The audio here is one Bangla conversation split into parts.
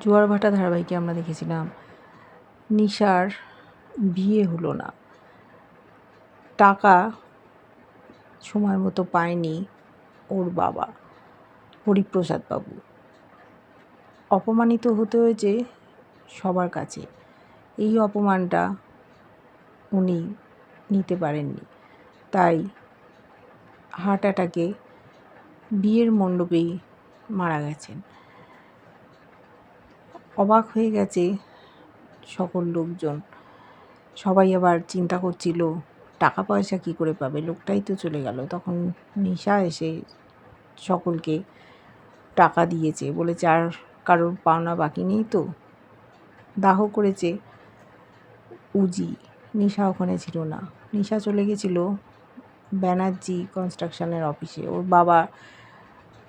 জোয়ার ভাটা ধারাবাহিকে আমরা দেখেছিলাম। নিশার বিয়ে হলো না। টাকা সময় মতো পায়নি ওর বাবা, হরিপ্রসাদ বাবু। অপমানিত হতে হয়েছে সবার কাছে। এই অপমানটা উনি নিতে পারেননি। তাই হার্ট অ্যাটাকে বিয়ের মণ্ডপেই মারা গেছেন। অবাক হয়ে গেছে সকল লোকজন। সবাই আবার চিন্তা করছিল, টাকা পয়সা কী করে পাবে? লোকটাই তো চলে গেল। তখন নিশা এসে সকলকে টাকা দিয়েছে। বলেছে, আর কারোর পাওনা বাকি নেই তো? দাহ করেছে উজি। নিশা ওখানে ছিল না। নিশা চলে গেছিল ব্যানার্জি কনস্ট্রাকশনের অফিসে। ওর বাবা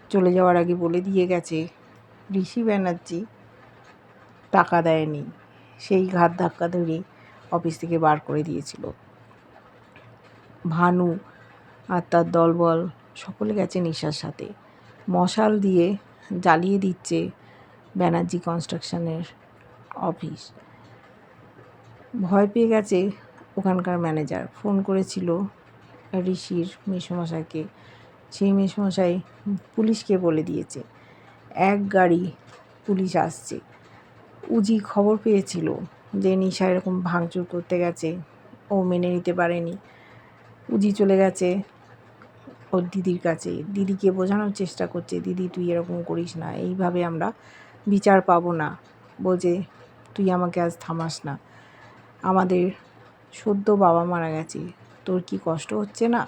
চলে যাওয়ার আগে বলে দিয়ে গেছে, ঋষি ব্যানার্জি টাকা দেয়নি। সেই ঘাত ধাক্কা ধরে অফিস থেকে বার করে দিয়েছিল। ভানু আর তার দলবল সকলে গেছে নিশার সাথে। মশাল দিয়ে জ্বালিয়ে দিচ্ছে ব্যানার্জি কনস্ট্রাকশনের অফিস। ভয় পেয়ে গেছে ওখানকার ম্যানেজার। ফোন করেছিল ঋষির মেসমশাইকে। সেই মেসমশাই পুলিশকে বলে দিয়েছে, এক গাড়ি পুলিশ আসছে। উজি খবর পেয়েছিল যে নিশা এরকম ভাঙচুর করতে গেছে। ও মেনে নিতে পারেনি। উজি চলে গেছে ওর দিদির কাছে। দিদিকে বোঝানোর চেষ্টা করছে, দিদি, তুই এরকম করিস না। এইভাবে আমরা বিচার পাবো না। বলছে, তুই আমাকে আজ থামাস না। আমাদের সদ্য বাবা মারা গেছে। তোর কি কষ্ট হচ্ছে না?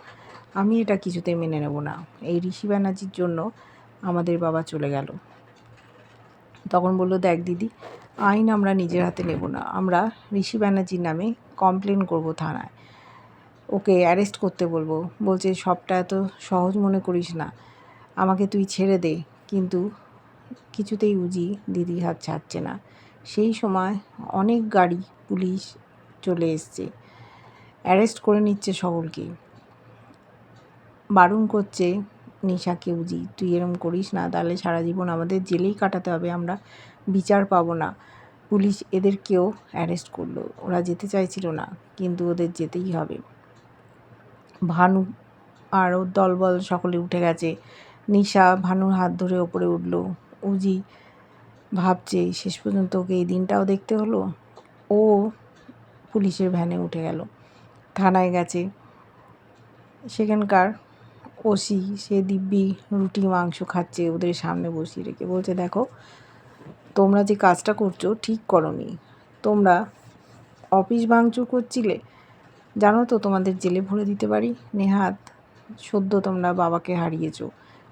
আমি এটা কিছুতে মেনে নেব না। এই ঋষি ব্যানার্জির জন্য আমাদের বাবা চলে গেল। তখন বলল, দেখ দিদি আইন আমরা নিজের হাতে নেব না। আমরা ঋষি ব্যানার্জির নামে কমপ্লেন করব থানায়। ওকে অ্যারেস্ট করতে বলব। বলছে, সবটা এত সহজ মনে করিস না। আমাকে তুই ছেড়ে দে। কিন্তু কিছুতেই উজি দিদি হাত ছাড়ছে না। সেই সময় অনেক গাড়ি, পুলিশ চলে এসছে। অ্যারেস্ট করে নিচ্ছে সকলকে। বারণ করছে, নিশাকে উজি তুই এরম করিস না, তাহলে সারা জীবন আমাদের জেলেই কাটাতে হবে। আমরা বিচার পাবো না। পুলিশ এদেরকেও অ্যারেস্ট করল। ওরা যেতে চাইছিল না, কিন্তু ওদের যেতেই হবে। ভানু আর ওর দলবল সকলে উঠে গেছে। নিশা ভানুর হাত ধরে ওপরে উঠল। উজি ভাবছে, শেষ পর্যন্ত ওকে এই দিনটাও দেখতে হলো? ও পুলিশের ভ্যানে উঠে গেল। থানায় গেছে। সেখানকার ওসি, সে দিব্যি রুটি, মাংস খাচ্ছে। ওদের সামনে বসিয়ে রেখে বলছে, দেখো তোমরা যে কাজটা করছ, ঠিক করনি। তোমরা অফিস ভাঙচুর করছিলে? জানো তো, তোমাদের জেলে ভরে দিতে পারি? নেহাত সদ্য তোমরা বাবাকে হারিয়েছো।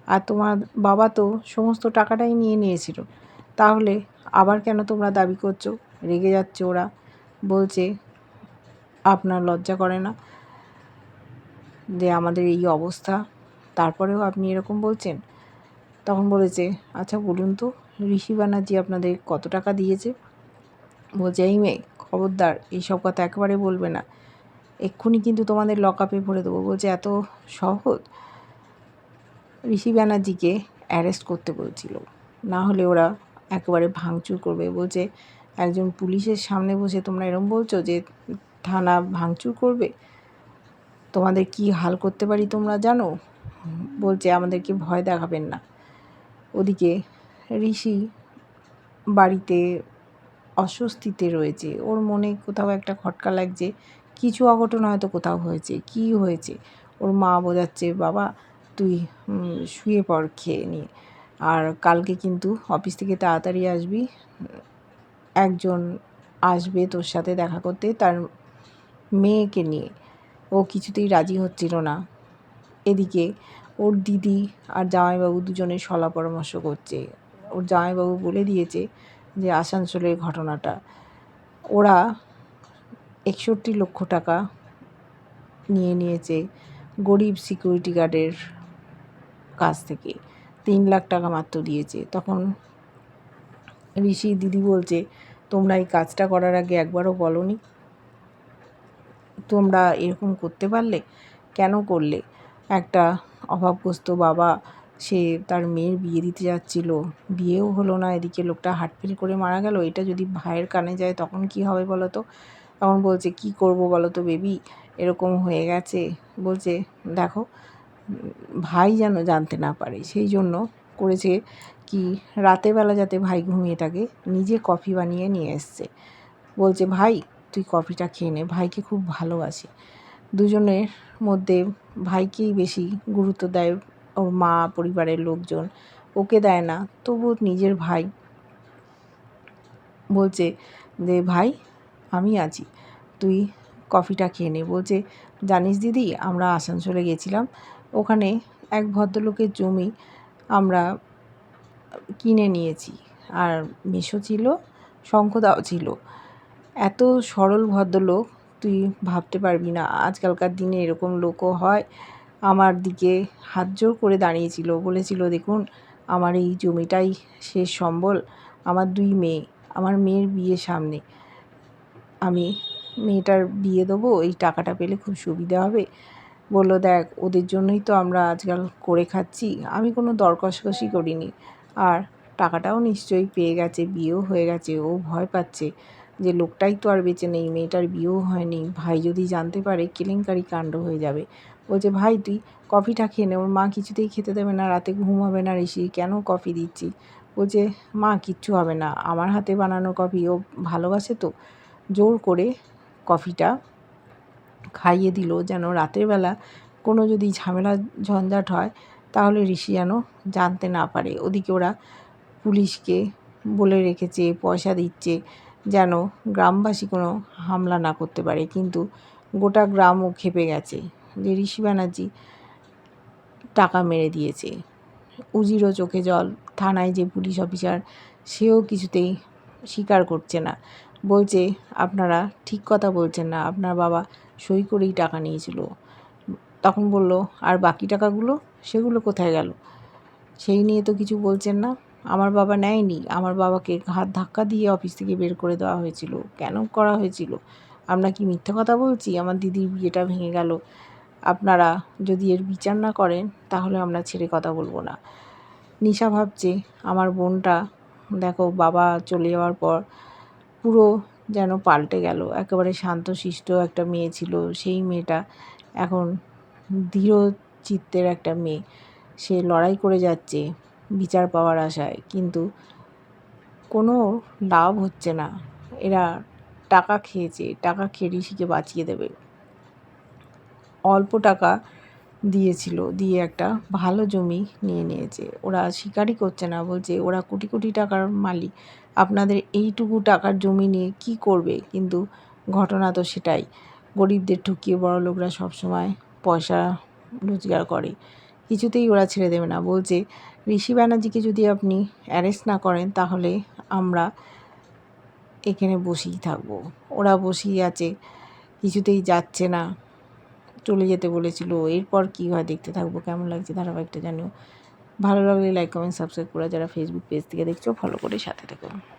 আর তোমার বাবা তো সমস্ত টাকাটাই নিয়ে নিয়েছিল। তাহলে আবার কেন তোমরা দাবি করছ? রেগে যাচ্ছে ওরা। বলছে, আপনার লজ্জা করে না যে আমাদের এই অবস্থা? তারপরেও আপনি এরকম বলছেন? তখন বলেছে আচ্ছা বলুন তো, ঋষি ব্যানার্জি আপনাদের কত টাকা দিয়েছে? বলছে, এই মেয়ে, খবরদার, এইসব কথা একেবারে বলবে না। এক্ষুনি কিন্তু তোমাদের লক আপে ভরে দেবো। বলছে, এত সহজ? ঋষি ব্যানার্জিকে অ্যারেস্ট করতে বলছিল। না হলে ওরা একেবারে ভাঙচুর করবে। বলছে, একজন পুলিশের সামনে বসে তোমরা এরম বলছো যে থানা ভাঙচুর করবে? তোমাদের কি হাল করতে পারি তোমরা জানো? বলছে, আমাদেরকে ভয় দেখাবেন না। ওদিকে ঋষি বাড়িতে অস্বস্তিতে রয়েছে। ওর মনে কোথাও একটা খটকা লাগছে। কিছু অঘটন হয়তো কোথাও হয়েছে। কি হয়েছে? ওর মা বোঝাচ্ছে, বাবা, তুই শুয়ে পড় খেয়ে নিয়ে আর কালকে কিন্তু অফিস থেকে তাড়াতাড়ি আসবি। একজন আসবে তোর সাথে দেখা করতে, তার মেয়েকে নিয়ে। ও কিছুতেই রাজি হচ্ছিল না। এদিকে ওর দিদি আর জামাইবাবু দুজনে সলা পরামর্শ করছে। ওর জামাইবাবু বলে দিয়েছে যে, আসানসোলের ঘটনাটা। ওরা একষট্টি লক্ষ টাকা নিয়ে নিয়েছে গরিব সিকিউরিটি গার্ডের কাছ থেকে। তিন লাখ টাকা মাত্র দিয়েছে। তখন ঋষি দিদি বলছে, তোমরা এই কাজটা করার আগে একবারও বলনি? তোমরা এরকম করতে পারলে? কেন করলে? একটা অভাবগ্রস্ত বাবা, সে তার মেয়ের বিয়ে দিতে যাচ্ছিল। বিয়েও হলো না, এদিকে লোকটা হার্ট ফেল করে মারা গেল। এটা যদি ভাইয়ের কানে যায় তখন কি হবে বলো তো তখন বলছে, কি করব বলো তো বেবি? এরকম হয়ে গেছে। বলছে, দেখো, ভাই যেন জানতে না পারে। সেই জন্য করেছে কি, রাতের বেলা যাতে ভাই ঘুমিয়ে থাকে, নিজে কফি বানিয়ে নিয়ে এসছে। বলছে, ভাই, তুই কফিটা খেয়ে নে। ভাইকে খুব ভালোবাসে। দুজনের মধ্যে ভাইকেই বেশি গুরুত্ব দেয় ওর মা, পরিবারের লোকজন। ওকে দেয় না তবু নিজের ভাই বলছে যে, ভাই, আমি আছি, তুই কফিটা খেয়ে নে। বলছে, জানিস দিদি, আমরা আসানসোলে গেছিলাম। ওখানে এক ভদ্রলোকের জমি আমরা কিনে নিয়েছি। আর মেশো ছিল শঙ্খদাও ছিল। এত সরল ভদ্রলোক তুই ভাবতে পারবি না, আজকালকার দিনে এরকম লোকও হয়। আমার দিকে হাত জোর করে দাঁড়িয়েছিল, বলেছিল, দেখুন, আমার এই জমিটাই শেষ সম্বল, আমার দুই মেয়ে, আমার মেয়ের বিয়ে সামনে। আমি মেয়েটার বিয়ে দেবো, এই টাকাটা পেলে খুব সুবিধা হবে। বলল, দেখ, ওদের জন্যই তো আমরা আজকাল করে খাচ্ছি, আমি কোনো দর কষকষি করিনি। আর টাকাটাও নিশ্চয়ই পেয়ে গেছে, বিয়েও হয়ে গেছে, ও ভয় পাচ্ছে। যে লোকটাই তো আর বেঁচে নেই, মেয়েটার বিয়েও হয়নি। ভাই যদি জানতে পারে, কেলেঙ্কারি কাণ্ড হয়ে যাবে। বলছে, ভাই, তুই কফিটা খেয়ে নে। ওর মা কিছুতেই খেতে দেবে না, রাতে ঘুম হবে না। ঋষি, কেন কফি দিচ্ছি? বলছে, মা, কিচ্ছু হবে না। আমার হাতে বানানো কফি, ও ভালোবাসে তো। জোর করে কফিটা খাইয়ে দিল যেন রাতের বেলা কোনো যদি ঝামেলা ঝঞ্ঝাট হয়, তাহলে ঋষি যেন জানতে না পারে। ওদিকে ওরা পুলিশকে বলে রেখেছে, পয়সা দিচ্ছে। যেন গ্রামবাসী কোনো হামলা না করতে পারে। কিন্তু গোটা গ্রামও খেপে গেছে। যে ঋষি ব্যানার্জি টাকা মেরে দিয়েছে। উজিরও চোখে জল। থানায় যে পুলিশ অফিসার, সেও কিছুতেই স্বীকার করছে না। বলছে, আপনারা ঠিক কথা বলছেন না। আপনার বাবা সই করেই টাকা নিয়েছিল। তখন বলল, আর বাকি টাকাগুলো? সেগুলো কোথায় গেল? সেই নিয়ে তো কিছু বলছেন না। আমার বাবা নেয়নি। আমার বাবাকে হাত ধাক্কা দিয়ে অফিস থেকে বের করে দেওয়া হয়েছিল। কেন করা হয়েছিল? আমরা কি মিথ্যে কথা বলছি? আমার দিদির বিয়েটা ভেঙে গেল। আপনারা যদি এর বিচার না করেন, তাহলে আমরা ছেড়ে কথা বলব না। নিশা ভাবছে, আমার বোনটা, দেখো, বাবা চলে যাওয়ার পর পুরো যেন পাল্টে গেল। একেবারে শান্তশিষ্ট একটা মেয়ে ছিল। সেই মেয়েটা এখন দৃঢ় চিত্তের একটা মেয়ে। সে লড়াই করে যাচ্ছে। বিচার পাওয়ার আশায়, কিন্তু কোনো লাভ হচ্ছে না। এরা টাকা খেয়েছে, টাকা খেয়ে ঋষিকে বাঁচিয়ে দেবে। অল্প টাকা দিয়েছিল, দিয়ে একটা ভালো জমি নিয়ে নিয়েছে। ওরা শিকারই করছে না, বলছে ওরা কোটি কোটি টাকার মালিক। আপনাদের এইটুকু টাকার জমি নিয়ে কি করবে? কিন্তু ঘটনা তো সেটাই। গরিবদের ঠকিয়ে বড় লোকরা সবসময় পয়সা রোজগার করে। কিছুতেই ওরা ছেড়ে দেবে না। বলছে ঋষি ব্যানার্জিকে যদি আপনি অ্যারেস্ট না করেন, তাহলে আমরা এখানে বসেই থাকব। ওরা বসেই আছে, কিছুতেই যাচ্ছে না। চলে যেতে বলেছিল, এরপর কী হয় দেখতে থাকব, কেমন লাগছে ধারাবাহিকটা জানিও। ভালো লাগলে লাইক কমেন্ট সাবস্ক্রাইব করে যারা ফেসবুক পেজ থেকে দেখছ ফলো করে সাথে থেকো।